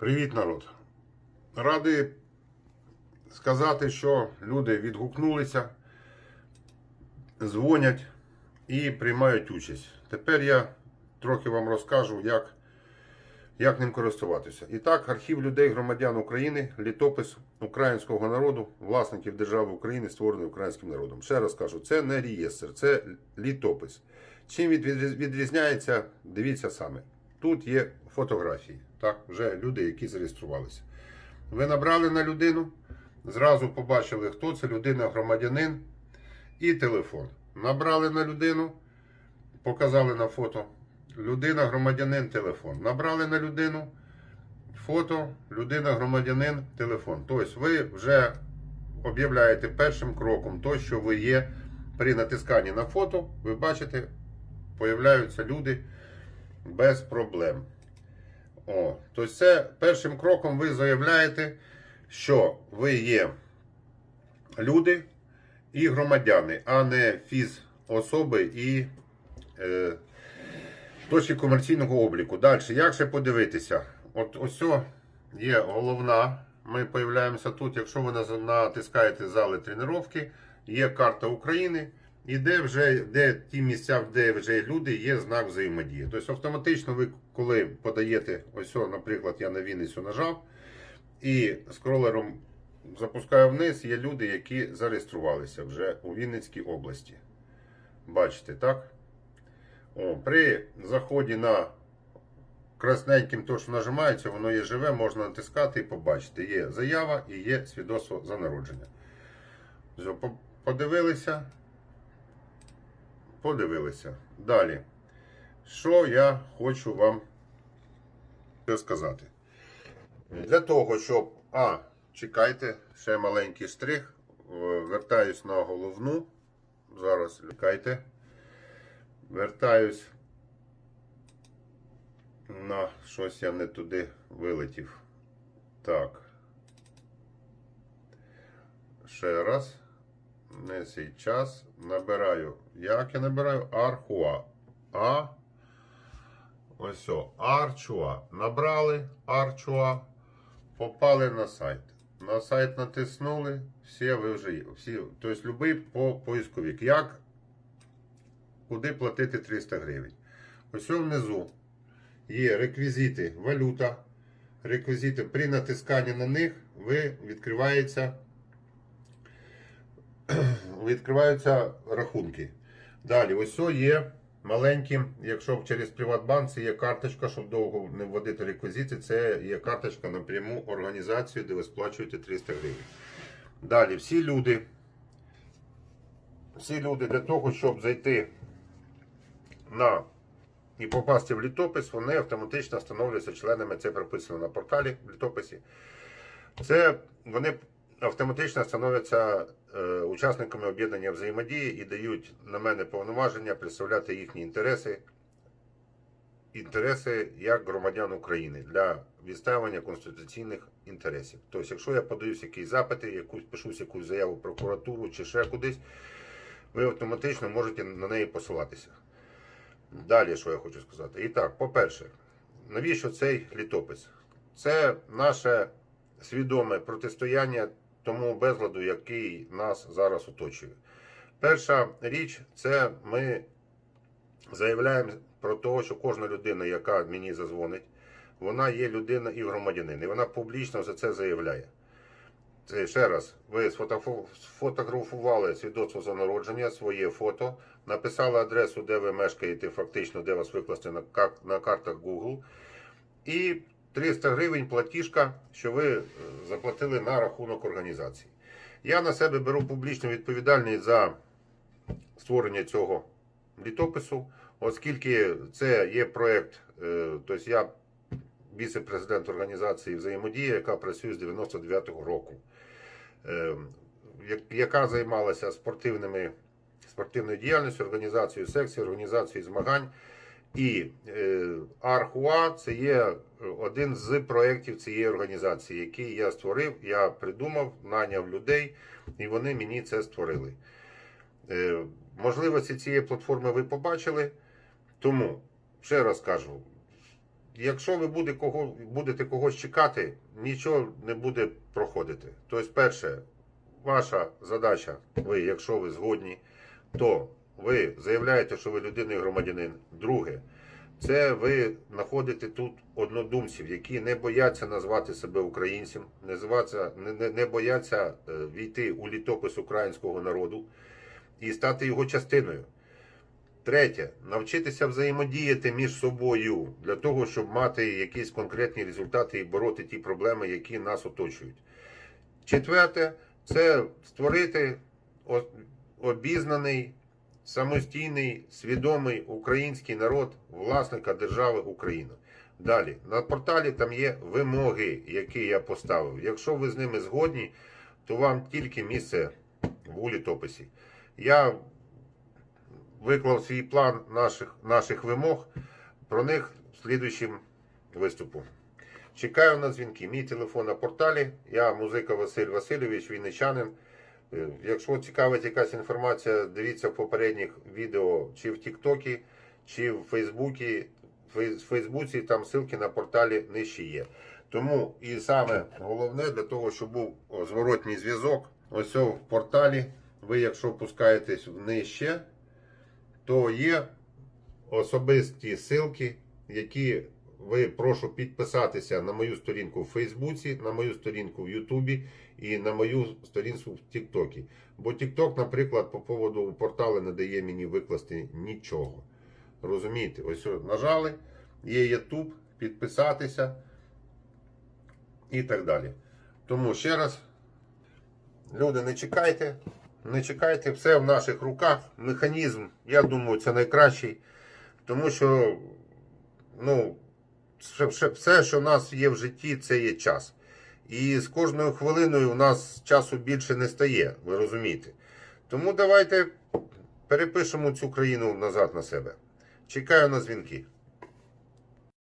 Привіт, народ. Радий сказати, що люди відгукнулися, дзвонять і приймають участь. Тепер я трохи вам розкажу, як, як ним користуватися. І так, архів людей, громадян України, літопис українського народу, власників держави України, створений українським народом. Ще раз кажу, це не реєстр, це літопис. Чим від- від- відрізняється, дивіться саме. Тут є фотографії, так, вже люди, які зареєструвалися. Ви набрали на людину, зразу побачили, хто це людина, громадянин і телефон. Набрали на людину, показали на фото. Людина, громадянин, телефон. Набрали на людину, фото, людина, громадянин, телефон. Тобто ви вже об'являєте першим кроком то, що ви є при натисканні на фото, ви бачите, появляються люди без проблем. О, тобто це першим кроком ви заявляєте, що ви є люди і громадяни, а не фізособи і е, точки комерційного обліку. Далі, як ще подивитися? От ось є головна. Ми появляємося тут. Якщо ви натискаєте зали тренування, є карта України. І де вже де ті місця, де вже люди, є знак взаємодії. Тобто автоматично ви, коли подаєте, ось, наприклад, я на Вінницю нажав, і скролером запускаю вниз, є люди, які зареєструвалися вже у Вінницькій області. Бачите, так? О, при заході на красненьким, то, що нажимається, воно є живе, можна натискати і побачити. Є заява і є свідоцтво за народження. Подивилися. Подивилися. Далі. Що я хочу вам сказати? Для того, щоб. А, чекайте, ще маленький штрих. Е, Вертаюсь на головну. Зараз чекайте. Вертаюсь на щось я не туди вилетів. Так. Ще раз. Не цей час. Набираю. Як я набираю? Архуа. А. Ось о. Арчуа. Набрали Арчуа. Попали на сайт. На сайт натиснули. Всі ви вже. Всі, тобто любий по поисковик. Як? Куди платити 300 гривень? Ось внизу є реквізити валюта. Реквізити при натисканні на них ви відкривається відкриваються рахунки. Далі, ось о є маленьким, якщо через Приватбанк це є карточка, щоб довго не вводити реквізити, це є карточка на пряму організацію, де ви сплачуєте 300 гривень. Далі, всі люди, всі люди для того, щоб зайти на і попасти в літопис, вони автоматично становляться членами, це прописано на порталі в літописі. Це вони автоматично становляться е, учасниками об'єднання взаємодії і дають на мене повноваження представляти їхні інтереси, інтереси як громадян України для відставлення конституційних інтересів. Тобто, якщо я подаюсь якісь запити, якусь пишусь якусь заяву прокуратуру чи ще кудись, ви автоматично можете на неї посилатися. Далі, що я хочу сказати. І так, по-перше, навіщо цей літопис? Це наше свідоме протистояння тому безладу, який нас зараз оточує. Перша річ це ми заявляємо про те, що кожна людина, яка мені зазвонить, вона є людина і громадянин. І вона публічно за це заявляє. Це ще раз, ви сфотографували свідоцтво за народження, своє фото, написали адресу, де ви мешкаєте, фактично, де вас викласти на, картах Google. І 300 гривень платіжка, що ви е, заплатили на рахунок організації. Я на себе беру публічну відповідальність за створення цього літопису, оскільки це є проєкт, е, тобто я віце-президент організації взаємодія, яка працює з 99-го року, е, яка займалася спортивними, спортивною діяльністю, організацією секцій, організацією змагань. І е, Архуа це є один з проєктів цієї організації, який я створив, я придумав, наняв людей, і вони мені це створили. Е, можливості цієї платформи ви побачили. Тому, ще раз кажу, якщо ви буде кого, будете когось чекати, нічого не буде проходити. Тобто, перше, ваша задача, ви, якщо ви згодні, то ви заявляєте, що ви людина і громадянин. Друге, це ви знаходите тут однодумців, які не бояться назвати себе українцем, не, не, не, бояться е, війти у літопис українського народу і стати його частиною. Третє, навчитися взаємодіяти між собою для того, щоб мати якісь конкретні результати і бороти ті проблеми, які нас оточують. Четверте, це створити обізнаний, самостійний, свідомий український народ, власника держави Україна. Далі, на порталі там є вимоги, які я поставив. Якщо ви з ними згодні, то вам тільки місце в літописі. Я виклав свій план наших, наших вимог. Про них в слідуючим виступу. Чекаю на дзвінки. Мій телефон на порталі. Я музика Василь Васильович, вінничанин. Е, Якщо цікавить якась інформація, дивіться в попередніх відео чи в Тіктокі, чи в Фейсбуці. В Фейсбуці там ссылки на порталі нижче є. Тому і саме головне для того, щоб був зворотній зв'язок, ось в порталі. Ви, якщо опускаєтесь нижче, то є особисті ссылки, які ви прошу підписатися на мою сторінку в Фейсбуці, на мою сторінку в Ютубі і на мою сторінку в Тіктокі. Бо Тікток, наприклад, по поводу порталу не дає мені викласти нічого. Розумієте? Ось нажали, є Ютуб, підписатися і так далі. Тому ще раз, люди, не чекайте. Не чекайте, все в наших руках. Механізм, я думаю, це найкращий. Тому що ну, все, що в нас є в житті, це є час. І з кожною хвилиною у нас часу більше не стає, ви розумієте. Тому давайте перепишемо цю країну назад на себе. Чекаю на дзвінки.